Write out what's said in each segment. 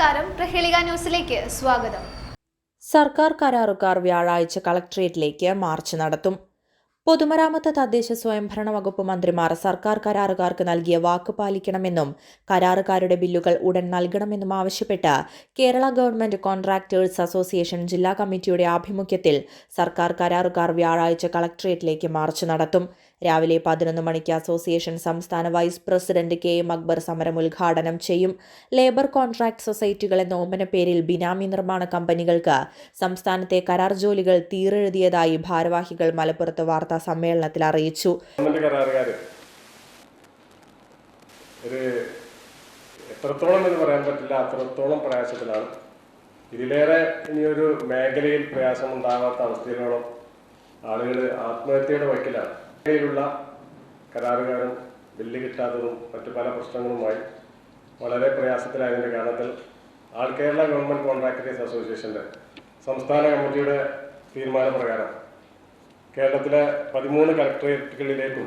നമസ്കാരം. പ്രഹേളിക ന്യൂസിലേക്ക് സ്വാഗതം. സർക്കാർ കരാറുകാർ വ്യാഴാഴ്ച കളക്ട്രേറ്റിലേക്ക് മാർച്ച് നടത്തും. പൊതുമരാമത്ത് തദ്ദേശ സ്വയംഭരണ വകുപ്പ് മന്ത്രിമാർ സർക്കാർ കരാറുകാർക്ക് നൽകിയ വാക്ക് പാലിക്കണമെന്നും കരാറുകാരുടെ ബില്ലുകൾ ഉടൻ നൽകണമെന്നും ആവശ്യപ്പെട്ട് കേരള ഗവൺമെന്റ് കോൺട്രാക്ടേഴ്സ് അസോസിയേഷൻ ജില്ലാ കമ്മിറ്റിയുടെ ആഭിമുഖ്യത്തിൽ സർക്കാർ കരാറുകാർ വ്യാഴാഴ്ച കളക്ട്രേറ്റിലേക്ക് മാർച്ച് നടത്തും. രാവിലെ പതിനൊന്ന് മണിക്ക് അസോസിയേഷൻ സംസ്ഥാന vice president K M Akbar സമരം ഉദ്ഘാടനം ചെയ്യും. ലേബർ കോൺട്രാക്ട് സൊസൈറ്റികൾ എന്ന ഓമന പേരിൽ ബിനാമി നിർമ്മാണ കമ്പനികൾക്ക് സംസ്ഥാനത്തെ കരാർ ജോലികൾ തീരെഴുതിയതായി ഭാരവാഹികൾ മലപ്പുറത്ത് വാർത്താ സമ്മേളനത്തിൽ അറിയിച്ചു. എത്രത്തോളം എന്ന് പറയാൻ പറ്റില്ല അത്രത്തോളം പ്രയാസത്തിലാണ്. ഇതിലേറെ ഇനിയൊരു മേഖലയിൽ പ്രയാസമുണ്ടാകാത്ത അവസ്ഥയിലോളം ആളുകൾ ആത്മഹത്യയുടെ വക്കിലാണ്. മേഖലയിലുള്ള കരാറുകാരും ബില്ല് കിട്ടാത്തതും മറ്റു പല പ്രശ്നങ്ങളുമായി വളരെ പ്രയാസത്തിലായതിന്റെ കാരണത്തിൽ ആൾ കേരള ഗവൺമെന്റ് കോൺട്രാക്ടേഴ്സ് അസോസിയേഷന്റെ സംസ്ഥാന കമ്മിറ്റിയുടെ തീരുമാനപ്രകാരം കേരളത്തിലെ പതിമൂന്ന് കളക്ടറേറ്റുകളിലേക്കും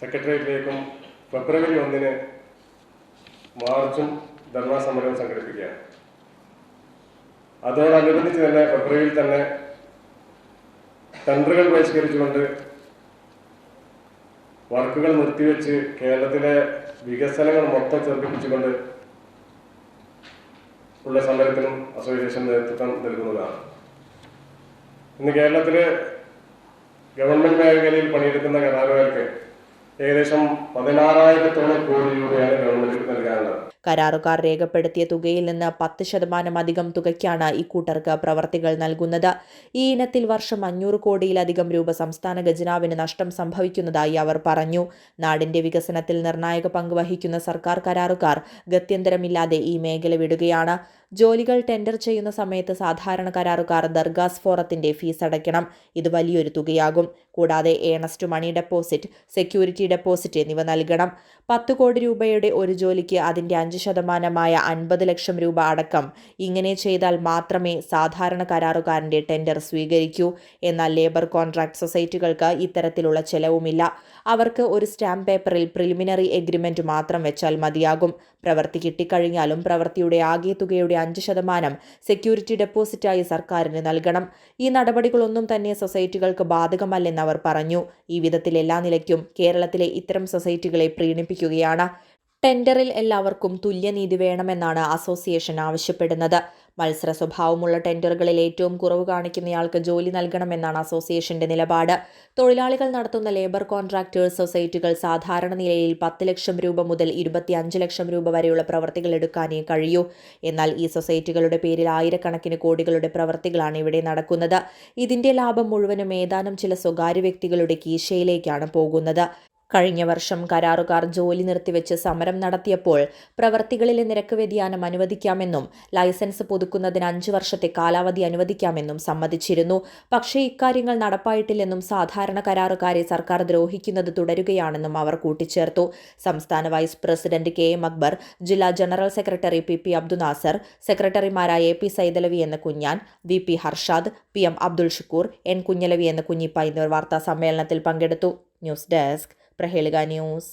സെക്രട്ടേറിയറ്റിലേക്കും ഫെബ്രുവരി ഒന്നിന് മാർച്ചും ധർണാ സമരവും സംഘടിപ്പിക്കുകയാണ്. അതോടനുബന്ധിച്ച് തന്നെ ഫെബ്രുവരിയിൽ തന്നെ ടെൻഡറുകൾ ബഹിഷ്കരിച്ചുകൊണ്ട് വർക്കുകൾ നിർത്തിവെച്ച് കേരളത്തിലെ വികസനങ്ങൾ മൊത്തം ചെറുപ്പിച്ചുകൊണ്ട് ഉള്ള സമരത്തിനും അസോസിയേഷൻ നേതൃത്വം നൽകുന്നതാണ്. ഇന്ന് കേരളത്തിലെ ഗവൺമെന്റ് മേഖലയിൽ പണിയെടുക്കുന്ന കരാറുകാർക്ക് ഏകദേശം പതിനാറായിരത്തോളം കോടി രൂപയാണ് ഗവൺമെന്റ് നൽകാനുള്ളത്. കരാറുകാർ രേഖപ്പെടുത്തിയ തുകയിൽ നിന്ന് പത്ത് ശതമാനം അധികം തുകയ്ക്കാണ് ഇക്കൂട്ടർക്ക് പ്രവർത്തികൾ നൽകുന്നത്. ഈ ഇനത്തിൽ വർഷം അഞ്ഞൂറ് കോടിയിലധികം രൂപ സംസ്ഥാന ഖജനാവിന് നഷ്ടം സംഭവിക്കുന്നതായി അവർ പറഞ്ഞു. നാടിന്റെ വികസനത്തിൽ നിർണായക പങ്ക് വഹിക്കുന്ന സർക്കാർ കരാറുകാർ ഗത്യന്തരമില്ലാതെ ഈ മേഖല വിടുകയാണ്. ജോലികൾ ടെൻഡർ ചെയ്യുന്ന സമയത്ത് സാധാരണ കരാറുകാർ ദർഗാസ് ഫോറത്തിന്റെ ഫീസ് അടയ്ക്കണം. ഇത് വലിയൊരു തുകയാകും. കൂടാതെ earnest money deposit security deposit എന്നിവ നൽകണം. പത്ത് കോടി രൂപയുടെ ഒരു ജോലിക്ക് അതിന്റെ അഞ്ച് ശതമാനമായ അൻപത് ലക്ഷം രൂപ അടക്കം ഇങ്ങനെ ചെയ്താൽ മാത്രമേ സാധാരണ കരാറുകാരന്റെ ടെൻഡർ സ്വീകരിക്കൂ. എന്നാൽ ലേബർ കോൺട്രാക്ട് സൊസൈറ്റികൾക്ക് ഇത്തരത്തിലുള്ള ചെലവുമില്ല. അവർക്ക് ഒരു സ്റ്റാമ്പ് പേപ്പറിൽ പ്രിലിമിനറി എഗ്രിമെന്റ് മാത്രം വെച്ചാൽ മതിയാകും. പ്രവൃത്തി കിട്ടിക്കഴിഞ്ഞാലും പ്രവൃത്തിയുടെ ആകെ തുകയുടെ അഞ്ച് ശതമാനം സെക്യൂരിറ്റി ഡെപ്പോസിറ്റായി സർക്കാരിന് നൽകണം. ഈ നടപടികളൊന്നും തന്നെ സൊസൈറ്റികൾക്ക് ബാധകമല്ലെന്ന് അവർ പറഞ്ഞു. ഈ വിധത്തിൽ എല്ലാ നിലയ്ക്കും കേരളത്തിലെ ഇത്തരം സൊസൈറ്റികളെ പ്രീണിപ്പിക്കുകയാണ്. ടെൻഡറിൽ എല്ലാവർക്കും തുല്യനീതി വേണമെന്നാണ് അസോസിയേഷൻ ആവശ്യപ്പെടുന്നത്. മത്സര സ്വഭാവമുള്ള ടെൻഡറുകളിൽ ഏറ്റവും കുറവ് കാണിക്കുന്നയാൾക്ക് ജോലി നൽകണമെന്നാണ് അസോസിയേഷന്റെ നിലപാട്. തൊഴിലാളികൾ നടത്തുന്ന ലേബർ കോൺട്രാക്ടേഴ്സ് സൊസൈറ്റികൾ സാധാരണ നിലയിൽ പത്ത് ലക്ഷം രൂപ മുതൽ ഇരുപത്തിയഞ്ച് ലക്ഷം രൂപ വരെയുള്ള പ്രവർത്തികൾ എടുക്കാനേ കഴിയൂ. എന്നാൽ ഈ സൊസൈറ്റികളുടെ പേരിൽ ആയിരക്കണക്കിന് കോടികളുടെ പ്രവർത്തികളാണ് ഇവിടെ നടക്കുന്നത്. ഇതിന്റെ ലാഭം മുഴുവനും ഏതാനും ചില സ്വകാര്യ വ്യക്തികളുടെ കീശയിലേക്കാണ് പോകുന്നത്. കഴിഞ്ഞ വർഷം കരാറുകാർ ജോലി നിർത്തിവെച്ച് സമരം നടത്തിയപ്പോൾ പ്രവർത്തികളിലെ നിരക്ക് വ്യതിയാനം അനുവദിക്കാമെന്നും ലൈസൻസ് പുതുക്കുന്നതിന് അഞ്ചു വർഷത്തെ കാലാവധി അനുവദിക്കാമെന്നും സമ്മതിച്ചിരുന്നു. പക്ഷേ ഇക്കാര്യങ്ങൾ നടപ്പായിട്ടില്ലെന്നും സാധാരണ കരാറുകാരെ സർക്കാർ ദ്രോഹിക്കുന്നത് തുടരുകയാണെന്നും അവർ കൂട്ടിച്ചേർത്തു. സംസ്ഥാന vice president K M Akbar ജില്ലാ general secretary P P Abdunasar സെക്രട്ടറിമാരായ എ പി സൈതലവി എന്ന Kunjan V P Harshad P M Abdul Shukkur N Kunjalavi എന്ന കുഞ്ഞിപ്പ എന്നിവർ വാർത്താ സമ്മേളനത്തിൽ പങ്കെടുത്തു. News desk. Prahelika news